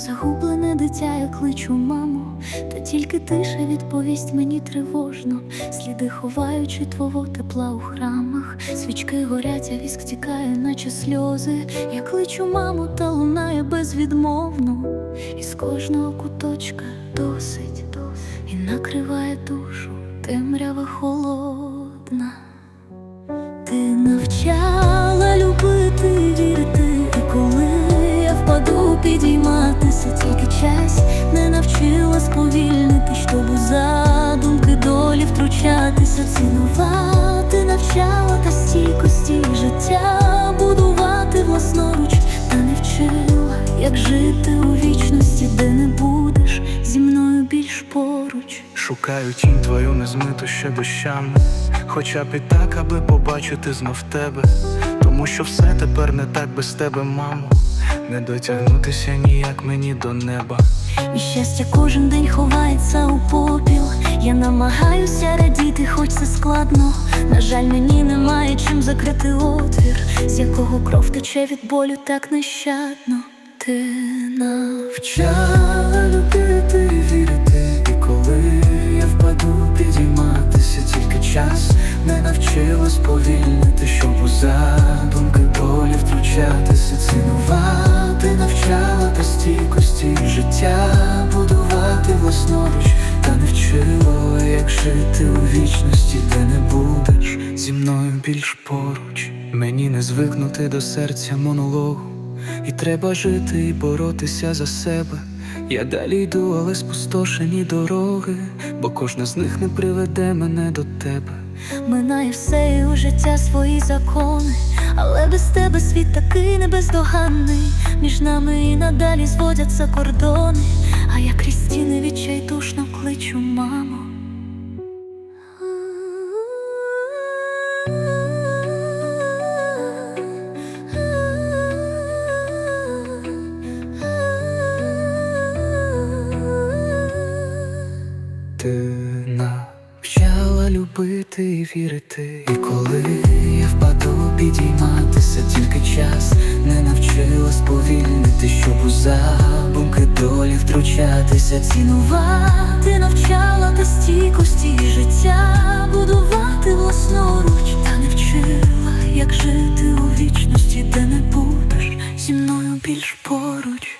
загублене дитя, я кличу маму, та тільки тиша відповість мені тривожно, сліди ховаючи твого тепла у храмах, свічки горять, а віск тікає, наче сльози. Я кличу маму, та лунає безвідмовно, і з кожного куточка досить, досить. і накриває душу темрява холодна. Підійматися тільки час не навчила сповільнити, щоб у задумки долі втручатися, цінувати навчала та стійкості життя, будувати власноруч, та не вчила, як жити у вічності, де не будеш зі мною більш поруч. Шукаю тінь твою незмиту ще дощами, хоча б і так, аби побачити знов тебе. Тому що все тепер не так без тебе, мамо. Не дотягнутися ніяк мені до неба. І щастя кожен день ховається у попіл. Я намагаюся радіти, хоч це складно. На жаль, мені немає чим закрити отвір, з якого кров тече від болю так нещадно. Ти навчала любити, вірити, і коли я впаду, підійматися тільки час не навчила сповільнити, щоб у власноруч, та не вчила, як жити у вічності, де не будеш зі мною більш поруч. Мені не звикнути до серця монологу. І треба жити і боротися за себе. Я далі йду, але спустошені дороги, бо кожна з них не приведе мене до тебе. минає все і у життя свої закони, але без тебе світ такий небездоганний. Між нами і надалі зводяться кордони, а я крізь стіни відчайдушно кличу маму. Ти навчала любити і вірити, і коли я впаду, підійматися тільки час не навчила сповільнити, щоб у забумки долі втручатися, Цінувати навчала та стійкості життя, будувати власноруч, та не вчила, як жити у вічності, де не будеш зі мною більш поруч.